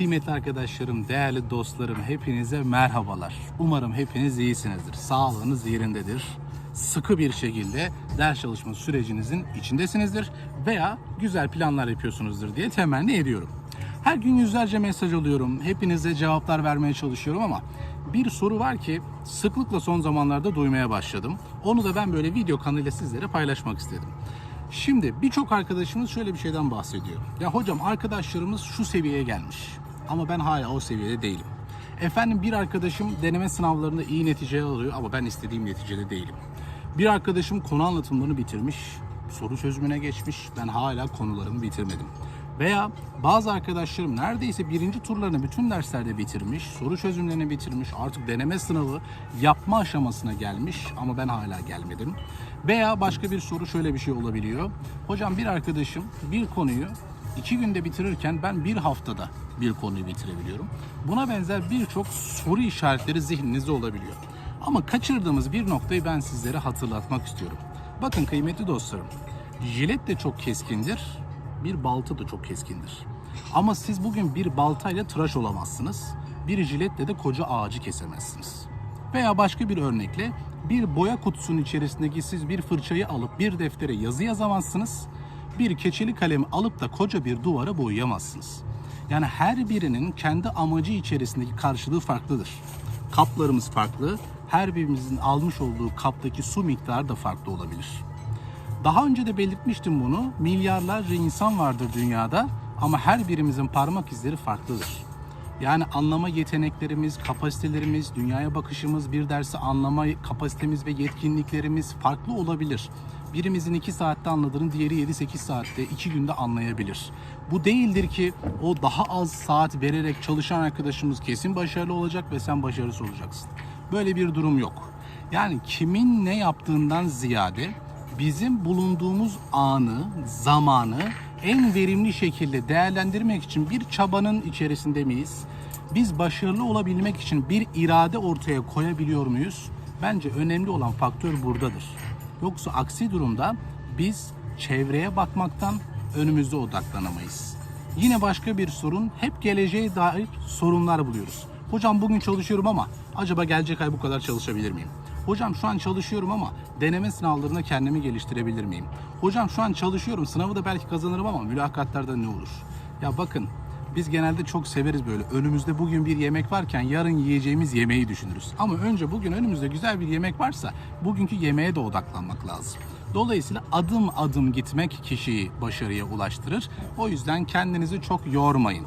Kıymetli arkadaşlarım, değerli dostlarım hepinize merhabalar. Umarım hepiniz iyisinizdir. Sağlığınız yerindedir. Sıkı bir şekilde ders çalışma sürecinizin içindesinizdir veya güzel planlar yapıyorsunuzdur diye temenni ediyorum. Her gün yüzlerce mesaj alıyorum. Hepinize cevaplar vermeye çalışıyorum ama bir soru var ki sıklıkla son zamanlarda duymaya başladım. Onu da ben böyle video kanalıyla sizlere paylaşmak istedim. Şimdi birçok arkadaşımız şöyle bir şeyden bahsediyor. Ya hocam arkadaşlarımız şu seviyeye gelmiş ama ben hala o seviyede değilim. Efendim bir arkadaşım deneme sınavlarında iyi netice alıyor ama ben istediğim neticede değilim. Bir arkadaşım konu anlatımlarını bitirmiş, soru çözümüne geçmiş, ben hala konularımı bitirmedim. Veya bazı arkadaşlarım neredeyse birinci turlarını bütün derslerde bitirmiş, soru çözümlerini bitirmiş, artık deneme sınavı yapma aşamasına gelmiş ama ben hala gelmedim. Veya başka bir soru şöyle bir şey olabiliyor. Hocam bir arkadaşım bir konuyu iki günde bitirirken ben bir haftada bir konuyu bitirebiliyorum. Buna benzer birçok soru işaretleri zihninizde olabiliyor. Ama kaçırdığımız bir noktayı ben sizlere hatırlatmak istiyorum. Bakın kıymetli dostlarım, jilet de çok keskindir, bir balta da çok keskindir. Ama siz bugün bir baltayla tıraş olamazsınız, bir jiletle de koca ağacı kesemezsiniz. Veya başka bir örnekle bir boya kutusunun içerisindeki siz bir fırçayı alıp bir deftere yazı yazamazsınız. Bir keçeli kalemi alıp da koca bir duvara boyayamazsınız. Yani her birinin kendi amacı içerisindeki karşılığı farklıdır. Kaplarımız farklı, her birimizin almış olduğu kaptaki su miktarı da farklı olabilir. Daha önce de belirtmiştim bunu. Milyarlarca insan vardır dünyada ama her birimizin parmak izleri farklıdır. Yani anlama yeteneklerimiz, kapasitelerimiz, dünyaya bakışımız, bir dersi anlama kapasitemiz ve yetkinliklerimiz farklı olabilir. Birimizin 2 saatte anladığını diğeri 7-8 saatte 2 günde anlayabilir. Bu değildir ki o daha az saat vererek çalışan arkadaşımız kesin başarılı olacak ve sen başarısız olacaksın. Böyle bir durum yok. Yani kimin ne yaptığından ziyade bizim bulunduğumuz anı, zamanı en verimli şekilde değerlendirmek için bir çabanın içerisinde miyiz? Biz başarılı olabilmek için bir irade ortaya koyabiliyor muyuz? Bence önemli olan faktör buradadır. Yoksa aksi durumda biz çevreye bakmaktan önümüzde odaklanamayız. Yine başka bir sorun hep geleceğe dair sorunlar buluyoruz. Hocam bugün çalışıyorum ama acaba gelecek ay bu kadar çalışabilir miyim? Hocam şu an çalışıyorum ama deneme sınavlarında kendimi geliştirebilir miyim? Hocam şu an çalışıyorum sınavı da belki kazanırım ama mülakatlarda ne olur? Ya bakın biz genelde çok severiz böyle. Önümüzde bugün bir yemek varken yarın yiyeceğimiz yemeği düşünürüz. Ama önce bugün önümüzde güzel bir yemek varsa bugünkü yemeğe de odaklanmak lazım. Dolayısıyla adım adım gitmek kişiyi başarıya ulaştırır. O yüzden kendinizi çok yormayın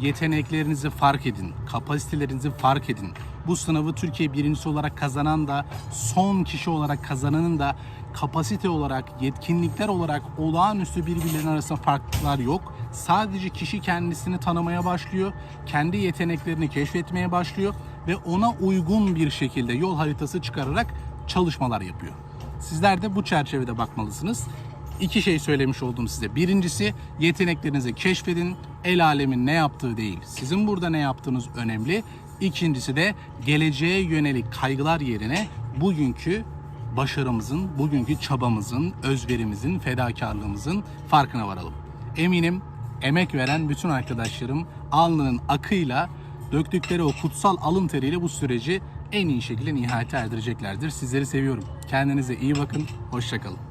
yeteneklerinizi fark edin, kapasitelerinizi fark edin. Bu sınavı Türkiye birincisi olarak kazanan da, son kişi olarak kazananın da kapasite olarak, yetkinlikler olarak olağanüstü birbirlerinin arasında farklar yok. Sadece kişi kendisini tanımaya başlıyor, kendi yeteneklerini keşfetmeye başlıyor ve ona uygun bir şekilde yol haritası çıkararak çalışmalar yapıyor. Sizler de bu çerçevede bakmalısınız. İki şey söylemiş oldum size. Birincisi yeteneklerinizi keşfedin. El alemin ne yaptığı değil. Sizin burada ne yaptığınız önemli. İkincisi de geleceğe yönelik kaygılar yerine bugünkü başarımızın, bugünkü çabamızın, özverimizin, fedakarlığımızın farkına varalım. Eminim emek veren bütün arkadaşlarım alnının akıyla döktükleri o kutsal alın teriyle bu süreci en iyi şekilde nihayete erdireceklerdir. Sizleri seviyorum. Kendinize iyi bakın. Hoşçakalın.